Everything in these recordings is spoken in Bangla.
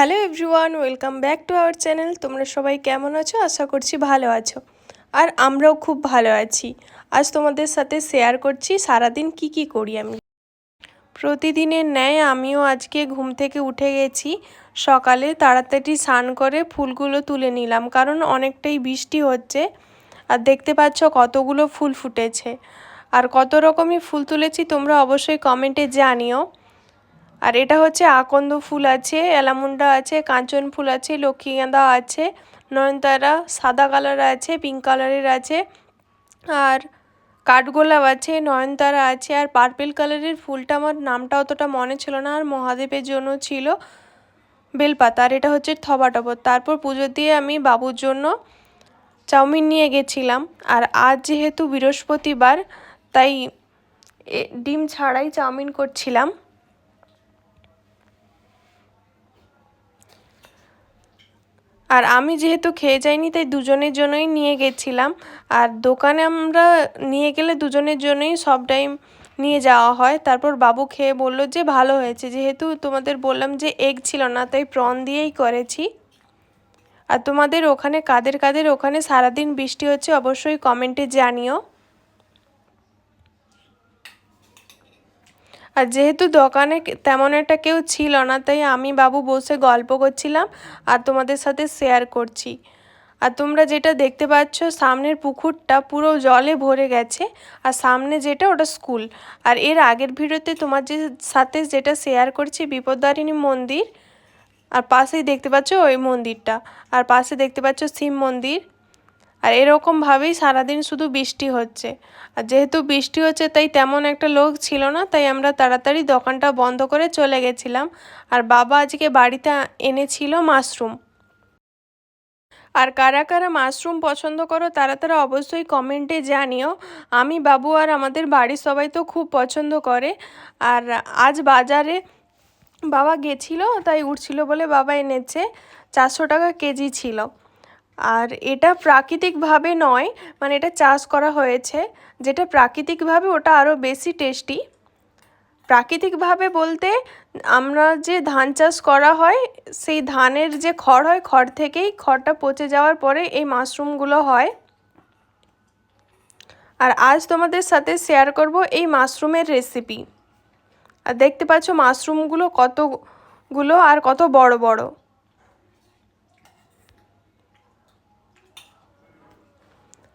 Hello everyone, welcome back to our channel. তোমরা সবাই কেমন আছো? আশা করছি ভালো আছো। আর আমরাও খুব ভালো আছি। আজ তোমাদের সাথে শেয়ার করছি সারাদিন কি কি করি আমি। প্রতিদিনের ন্যায় আমিও আজকে ঘুম থেকে উঠে গেছি। সকালে তাড়াতাড়ি স্নান করে ফুলগুলো তুলে নিলাম, কারণ অনেকটাই বৃষ্টি হচ্ছে। আর দেখতে পাচ্ছ কতগুলো ফুল ফুটেছে। আর কত রকমই ফুল তুলেছি তোমরা অবশ্যই কমেন্টে জানিও। আর এটা হচ্ছে আকন্দ ফুল আছে, এলামুন্ডা আছে, কাঞ্চন ফুল আছে, লক্ষ্মীগাঁদা আছে, নয়নতারা সাদা কালার আছে পিঙ্ক কালারের আছে, আর কাঠগোলাপ আছে, নয়নতারা আছে, আর পার্পেল কালারের ফুলটা আমার নামটা অতটা মনে ছিল না, আর মহাদেবের জন্য ছিল বেলপাতা, আর এটা হচ্ছে থবা টবর। তারপর পুজো দিয়ে আমি বাবুর জন্য চাউমিন নিয়ে গেছিলাম, আর আজ যেহেতু বৃহস্পতিবার, তাই ডিম ছাড়াই চাউমিন করছিলাম। আর আমি যেহেতু খেয়ে যাইনি, তাই দুজনের জন্যই নিয়ে গেছিলাম। আর দোকানে আমরা নিয়ে গেলে দুজনের জন্যই সব টাইম নিয়ে যাওয়া হয়। তারপর বাবু খেয়ে বলল যে, ভালো হয়েছে। যেহেতু তোমাদের বললাম যে এগ ছিল না, তাই প্রন দিয়েই করেছি। আর তোমাদের ওখানে, কাদের কাদের ওখানে সারাদিন বৃষ্টি হচ্ছে, অবশ্যই কমেন্টে জানিও। আর যেহেতু দোকানে তেমন একটা কেউ ছিল না, তাই আমি বাবু বসে গল্প করছিলাম আর তোমাদের সাথে শেয়ার করছি। আর তোমরা যেটা দেখতে পাচ্ছ, সামনের পুকুরটা পুরো জলে ভরে গেছে আর সামনে যেটা ওটা স্কুল আর এর আগের ভিডিওতে তোমার যে সাথে যেটা শেয়ার করছি, বিপদারিণী মন্দির, আর পাশেই দেখতে পাচ্ছ ওই মন্দিরটা। আর পাশে দেখতে পাচ্ছ শিব মন্দির। আর এরকমভাবেই সারাদিন শুধু বৃষ্টি হচ্ছে। আর যেহেতু বৃষ্টি হচ্ছে, তাই তেমন একটা লোক ছিল না, তাই আমরা তাড়াতাড়ি দোকানটা বন্ধ করে চলে গেছিলাম। আর বাবা আজকে বাড়িতে এনেছিল মাশরুম। আর কারা কারা মাশরুম পছন্দ করো, তারা তারা অবশ্যই কমেন্টে জানিও। আমি, বাবু আর আমাদের বাড়ির সবাই তো খুব পছন্দ করে। আর আজ বাজারে বাবা গেছিল, তাই উঠছিল বলে বাবা এনেছে। চারশো টাকা কেজি ছিল। আর এটা প্রাকৃতিকভাবে নয় মানে এটা চাষ করা হয়েছে, যেটা প্রাকৃতিকভাবে ওটা আরও বেশি টেস্টি প্রাকৃতিকভাবে বলতে আমরা যে ধান চাষ করা হয়, সেই ধানের যে খড় হয়, খড় থেকেই খড়টা পচে যাওয়ার পরে এই মাশরুমগুলো হয়। আর আজ তোমাদের সাথে শেয়ার করব এই মাশরুমের রেসিপি আর দেখতে পাচ্ছ মাশরুমগুলো কতগুলো আর কত বড় বড়।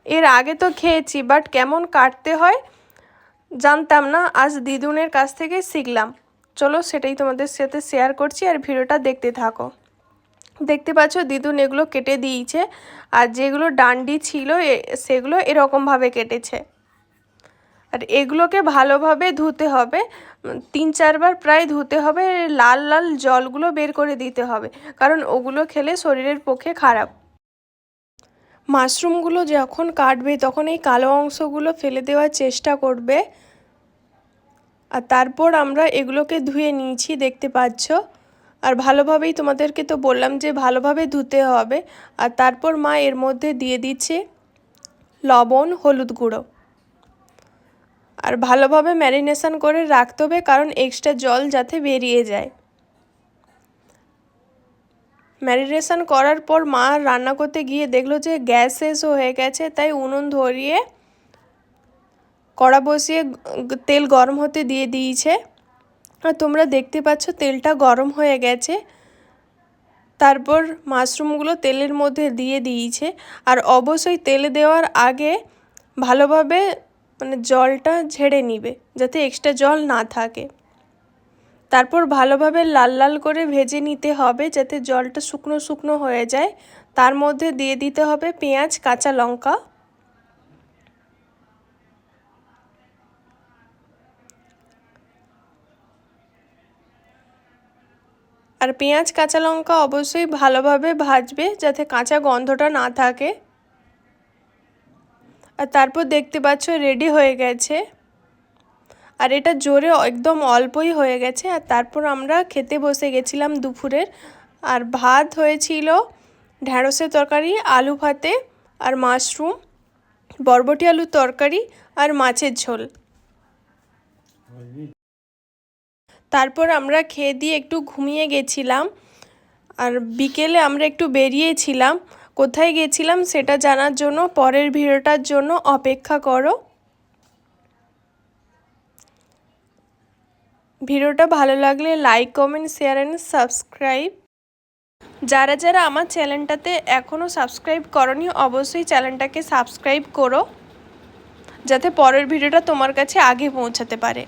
এর আগে তো খেয়েছি বাট কেমন কাটতে হয় জানতাম না। আজ দিদুনের কাছ থেকে শিখলাম। চলো সেটাই তোমাদের সাথে শেয়ার করছি আর ভিডিওটা দেখতে থাকো। দেখতে পাচ্ছ দিদুন এগুলো কেটে দিয়েছে, আর যেগুলো ডান্ডি ছিল সেগুলো এরকমভাবে কেটেছে। আর এগুলোকে ভালোভাবে ধুতে হবে। তিন চারবার প্রায় ধুতে হবে, লাল লাল জলগুলো বের করে দিতে হবে, কারণ ওগুলো খেলে শরীরের পক্ষে খারাপ। মাশরুমগুলো যখন কাটবে, তখন এই কালো অংশগুলো ফেলে দেওয়ার চেষ্টা করবে। আর তারপর আমরা এগুলোকে ধুয়ে নিয়েছি, দেখতে পাচ্ছ? আর ভালোভাবেই তোমাদেরকে তো বললাম যে ভালোভাবে ধুতে হবে। আর তারপর মা এর মধ্যে দিয়ে দিচ্ছে লবণ, হলুদ গুঁড়ো। আর ভালোভাবে ম্যারিনেশন করে রাখতে হবে, কারণ এক্সট্রা জল যাতে বেরিয়ে যায়। ম্যারিনেশন করার পর মা রান্না করতে গিয়ে দেখল যে গ্যাস শেষ হয়ে গেছে, তাই উনুন ধরিয়ে কড়া বসিয়ে তেল গরম হতে দিয়ে দিয়েছে। আর তোমরা দেখতে পাচ্ছ তেলটা গরম হয়ে গেছে। তারপর মাশরুমগুলো তেলের মধ্যে দিয়ে দিয়েছে। আর অবশ্যই তেলে দেওয়ার আগে ভালোভাবে মানে জলটা ঝেড়ে নিবে, যাতে এক্সট্রা জল না থাকে। তারপর ভালোভাবে লাল লাল করে ভেজে নিতে হবে যাতে জলটা শুকনো শুকনো হয়ে যায়। তার মধ্যে দিয়ে দিতে হবে পেঁয়াজ, কাঁচা লঙ্কা। আর পেঁয়াজ, কাঁচা লঙ্কা অবশ্যই ভালোভাবে ভাজবে যাতে কাঁচা গন্ধটা না থাকে। আর তারপর দেখতে পাচ্ছ রেডি হয়ে গেছে। আর এটা জোরে একদম অল্পই হয়ে গেছে, আর তারপর আমরা খেতে বসে গেছিলাম দুপুরের আর ভাত হয়েছিল ঢ্যাঁড়সের তরকারি, আলু ভাতে আর মাশরুম, বরবটি আলুর তরকারি আর মাছের ঝোল। তারপর আমরা খেয়ে দিয়ে একটু ঘুমিয়ে গেছিলাম, আর বিকেলে আমরা একটু বেরিয়েছিলাম। কোথায় গেছিলাম সেটা জানার জন্য, পরের ভিডিওটার জন্য অপেক্ষা করো। ভিডিওটা ভালো লাগলে like comment share and subscribe যারা যারা আমার চ্যানেলটাতে এখনও সাবস্ক্রাইব করনি, অবশ্যই চ্যানেলটাকে সাবস্ক্রাইব করো, যাতে পরের ভিডিওটা তোমার কাছে আগে পৌঁছাতে পারে।